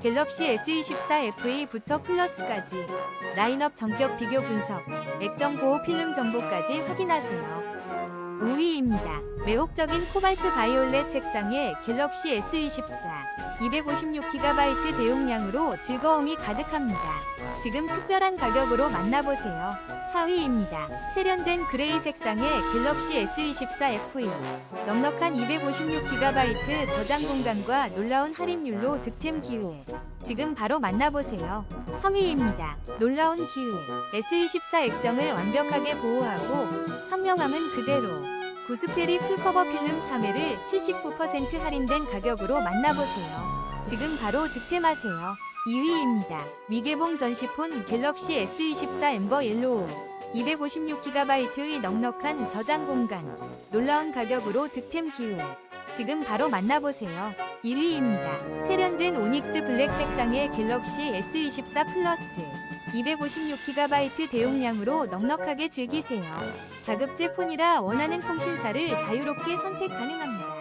갤럭시 S24 FE부터 플러스까지 라인업 전격 비교 분석, 액정 보호 필름 정보까지 확인하세요. 5위입니다. 매혹적인 코발트 바이올렛 색상의 갤럭시 S24 256GB 대용량으로 즐거움이 가득합니다. 지금 특별한 가격으로 만나보세요. 4위입니다. 세련된 그레이 색상의 갤럭시 S24 FE 넉넉한 256GB 저장 공간과 놀라운 할인율로 득템 기회. 지금 바로 만나보세요. 3위입니다. 놀라운 기회. S24 액정을 완벽하게 보호하고 선명함은 그대로. 구스페리 풀커버 필름 3회를 79% 할인된 가격으로 만나보세요. 지금 바로 득템하세요. 2위입니다. 미개봉 전시폰 갤럭시 S24 엠버 옐로우 256GB의 넉넉한 저장 공간 놀라운 가격으로 득템 기회 지금 바로 만나보세요. 1위입니다. 세련된 오닉스 블랙 색상의 갤럭시 S24 플러스 256GB 대용량으로 넉넉하게 즐기세요. 자급제 폰이라 원하는 통신사를 자유롭게 선택 가능합니다.